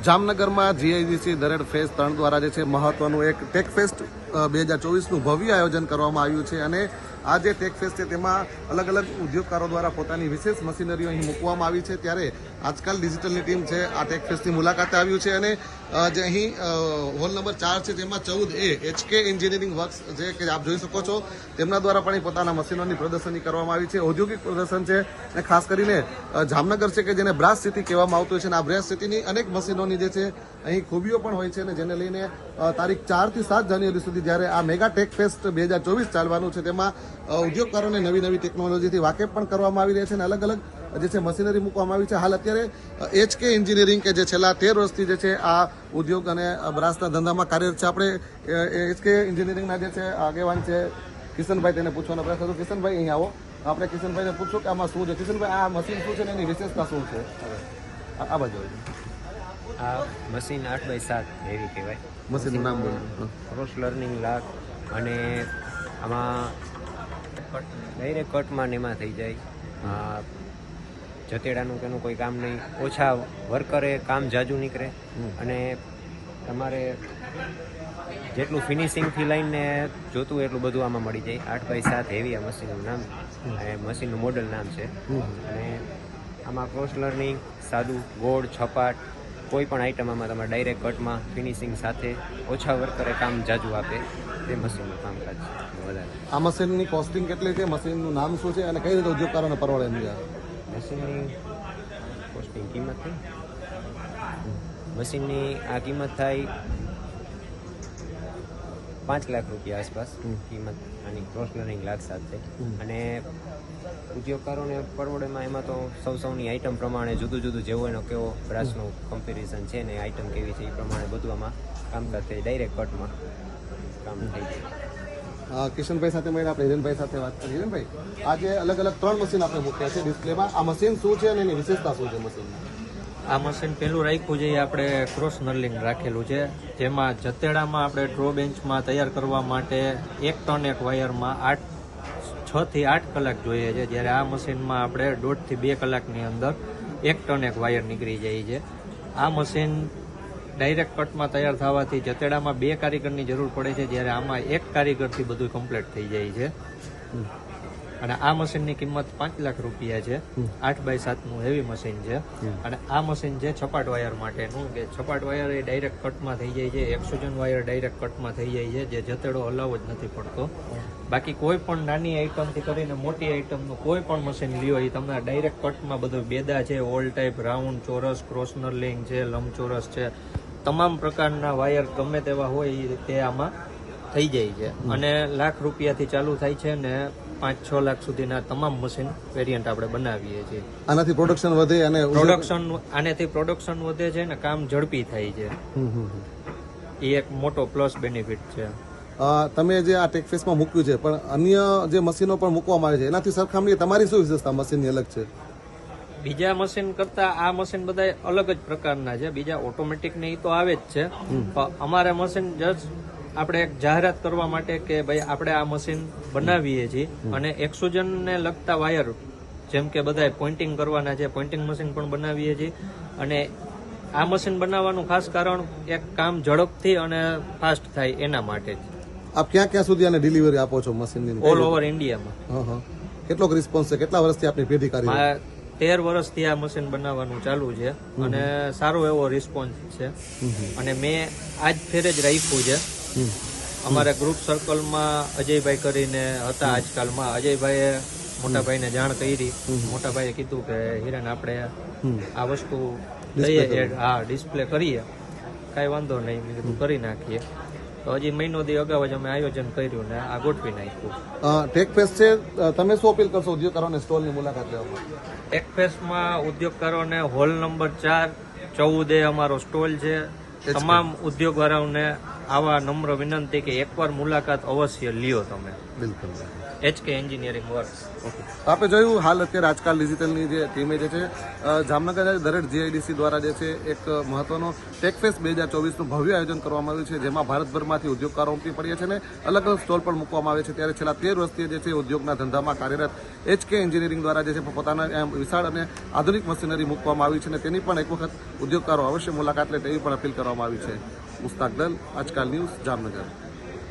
જામનગરમાં GIDC Dared phase ત્રણ દ્વારા જે છે મહત્વનું એક ટેક ફેસ્ટ બે હજાર ચોવીસનું ભવ્ય આયોજન કરવામાં આવ્યું છે અને આ જે ટેકફેસ્ટ છે તેમાં અલગ અલગ ઉદ્યોગકારો દ્વારા પોતાની વિશેષ મશીનરીઓ અહીં મૂકવામાં આવી છે. ત્યારે આજકાલ ડિજિટલની ટીમ છે, આ ટેકફેસ્ટની મુલાકાતે આવ્યું છે અને જે અહીં હોલ નંબર ચાર છે તેમાં ચૌદ એ એચકે એન્જિનિયરિંગ વર્ક્સ જે કે આપ જોઈ શકો છો, તેમના દ્વારા પણ પોતાના મશીનોની પ્રદર્શની કરવામાં આવી છે. ઔદ્યોગિક પ્રદર્શન છે અને ખાસ કરીને જામનગર છે કે જેને બ્રાસ સિટી કહેવામાં આવતું હોય છે અને આ બ્રાસ સિટીની અનેક મશીનોની જે છે, અહીં ખૂબીઓ પણ હોય છે અને જેને લઈને તારીખ ચારથી સાત જાન્યુઆરી સુધી જ્યારે આ મેગા ટેક ફેસ્ટ બે હજાર ચોવીસ ચાલવાનું છે, તેમાં ઉદ્યોગકારોને નવી નવી ટેકનોલોજીથી વાકેફ પણ કરવામાં આવી રહ્યા છે અને અલગ અલગ જે છે, મશીનરી મૂકવામાં આવી છે. હાલ અત્યારે એચકે એન્જિનિયરિંગ કે જે છેલ્લા તેર વર્ષથી જે છે, આ ઉદ્યોગ અને બ્રાસના ધંધામાં કાર્યરત છે. આપણે એચકે એન્જિનિયરિંગના જે છે, આગેવાન છે, કિશનભાઈ, તેને પૂછવાનો પ્રયાસ કરશું કિશનભાઈ, અહીં આવો. આપણે કિશનભાઈને પૂછશું કે આમાં શું છે? કિશનભાઈ, આ મશીન શું છે ને એની વિશેષતા શું છે? આ બાજુ. આ મશીન આઠ બાય સાત એવી કહેવાય. મશીનનું નામ બોલો. ક્રોસ લર્નિંગ લાગ અને આમાં ડાયરેક્ટ કટમાં ને એમાં થઈ જાય. જતેડાનું કે કોઈ કામ નહીં. ઓછા વર્કરે કામ જાજુ નીકળે. અને તમારે જેટલું ફિનિશિંગથી લઈને જોતું હોય એટલું બધું આમાં મળી જાય. આઠ બાય સાત હેવી આ મશીનનું નામ. અને મશીનનું મોડલ નામ છે. અને આમાં ક્રોસ લર્નિંગ સાદું ગોળ છપાટ કોઈ પણ આઈટમ આમાં તમારે ડાયરેક્ટ કટમાં ફિનિશિંગ સાથે ઓછા વર્કરે કામ જાજુ આપે તે મશીનનું કામકાજ વધારે. આ મશીનની કોસ્ટિંગ કેટલી છે? મશીનનું નામ શું છે? અને કઈ રીતે ઉદ્યોગકારોને પરવડે એમ મશીનની કોસ્ટિંગ કિંમત થઈ મશીનની આ કિંમત થાય પાંચ લાખ રૂપિયા આસપાસ કિંમત આની ક્રોસ લર્નિંગ લાખ સાથે. અને ઉદ્યોગકારોને પરવડેમાં એમાં તો સૌ સૌની આઇટમ પ્રમાણે જુદું જુદું જેવો એનો કેવો બ્રાસનું કમ્પેરિઝન છે ને આઇટમ કેવી છે એ પ્રમાણે બધવામાં કામકાજ થાય ડાયરેક્ટ કટમાં કામ થઈ જાય કિશનભાઈ સાથે મળીને આપણે હિરેનભાઈ સાથે વાત કરી. હિરેનભાઈ આજે અલગ અલગ ત્રણ મશીન આપણે મૂક્યા છે ડિસ્પ્લેમાં. આ મશીન શું છે અને એની વિશેષતા શું છે મશીનની આ મશીન પેલું રાખ્યું છે એ આપણે ક્રોસ નર્લિંગ રાખેલું છે. જેમાં જતેડામાં આપણે ડ્રો બેન્ચમાં તૈયાર કરવા માટે એક ટન એક વાયરમાં આઠ, છ થી આઠ કલાક જોઈએ છે. જ્યારે આ મશીનમાં આપણે દોઢથી બે કલાકની અંદર એક ટન એક વાયર નીકળી જાય છે. આ મશીન ડાયરેક્ટ કટમાં તૈયાર થવાથી જતેડામાં બે કારીગરની જરૂર પડે છે. જ્યારે આમાં એક કારીગરથી બધું કમ્પ્લીટ થઈ જાય છે. અને આ મશીનની કિંમત પાંચ લાખ રૂપિયા છે. આઠ બાય સાતનું હેવી મશીન છે. અને આ મશીન છે છપાટ વાયર માટેનું કે છપાટ વાયર એ ડાયરેક્ટ કટમાં થઈ જાય છે. એક્સોજન વાયર ડાયરેક્ટ કટમાં થઈ જાય છે. જે જતેડો હલાવો જ નથી પડતો. બાકી કોઈ પણ નાની આઈટમથી કરીને મોટી આઈટમનું કોઈ પણ મશીન લ્યો એ તમને ડાયરેક્ટ કટમાં બધું બેદા છે. ઓલ ટાઈપ રાઉન્ડ ચોરસ ક્રોસનર લિંક છે લંબચોરસ છે. તમામ પ્રકારના વાયર ગમે તેવા હોય એ તે આમાં થઈ જાય છે. અને લાખ રૂપિયાથી ચાલુ થાય છે ને પાંચ છ લાખ સુધીના તમામ મશીન વેરિયન્ટ આપણે બનાવીએ છીએ. આનાથી પ્રોડક્શન વધે અને પ્રોડક્શન આનેથી પ્રોડક્શન વધે છે ને કામ ઝડપી થાય છે. એ એક મોટો પ્લસ બેનિફિટ છે. તમે જે આ ટેકફેસમાં મૂક્યું છે પણ અન્ય જે મશીનો પણ મૂકવામાં આવે છે એનાથી સરખામણીએ તમારી શું વિશેષતા મશીનની અલગ છે? બીજા મશીન કરતા આ મશીન બધા અલગ જ પ્રકારના છે. બીજા ઓટોમેટિક ને ઈ તો આવે જ છે. અમારે મશીન જસ્ટ આપણે એક જાહેરાત કરવા માટે કે ભાઈ આપણે આ મશીન બનાવીએ છીએ અને એક્સોજન ને લગતા વાયર જેમ કે બધા પોઇન્ટિંગ કરવાના છે પોઇન્ટિંગ મશીન પણ બનાવીએ છીએ. અને આ મશીન બનાવવાનું ખાસ કારણ એક કામ ઝડપથી અને ફાસ્ટ થાય એના માટે આપ ક્યાં ક્યાં સુધી આને ડિલિવરી આપો છો મશીનની ઓલ ઓવર ઇન્ડિયામાં કેટલોક રિસ્પોન્સ છે? કેટલા વર્ષથી આપની પેઢી કરી તેર વર્ષથી આ મશીન બનાવવાનું ચાલુ છે અને સારો એવો રિસ્પોન્સ છે. અને મેં આજ ફેરે જ રાખ્યું છે. અમારા ગ્રુપ સર્કલમાં અજયભાઈ કરીને હતા આજકાલમાં. અજયભાઈએ મોટાભાઈને જાણ કરી. મોટાભાઈએ કીધું કે હિરેન આપણે આ વસ્તુ લઈએ. હા ડિસ્પ્લે કરીએ. કાંઈ વાંધો નહીં. મેં કીધું કરી નાખીએ. તો હજી મહિનો દી અગાઉ જ અમે આયોજન કર્યું ને આ ગોઠવી નાખ્યું. ટેક ફેસ્ટ છે. તમે શું અપીલ કરશો? ઉદ્યોગકારોને સ્ટોલની મુલાકાત લેવામાં? ફેસ્ટમાં ઉદ્યોગકારોને હોલ નંબર ચાર ચૌદે અમારો સ્ટોલ છે. તમામ ઉદ્યોગકારોને આવા નમ્ર વિનંતી કે એકવાર મુલાકાત અવશ્ય લ્યો તમે. બિલકુલ એચકે એન્જિનિયરિંગ વર્ક ઓકે. આપણે જોયું હાલ અત્યારે આજકાલ ડિજિટલની જે ટીમે જે છે જામનગર દરેક જીઆઈડીસી દ્વારા જે છે એક મહત્વનો ટેકફેસ્ટ બે હજાર ચોવીસનું ભવ્ય આયોજન કરવામાં આવ્યું છે જેમાં ભારતભરમાંથી ઉદ્યોગકારો ઉમટી પડ્યા છે અને અલગ અલગ સ્ટોલ પણ મૂકવામાં આવે છે. ત્યારે છેલ્લા તેર વર્ષથી જે છે ઉદ્યોગના ધંધામાં કાર્યરત એચકે એન્જિનિયરિંગ દ્વારા જે છે પોતાના વિશાળ અને આધુનિક મશીનરી મૂકવામાં આવી છે અને તેની પણ એક વખત ઉદ્યોગકારો અવશ્ય મુલાકાત લે તેવી પણ અપીલ કરવામાં આવી છે. મુસ્તાક દલ આજકાલ ન્યૂઝ જામનગર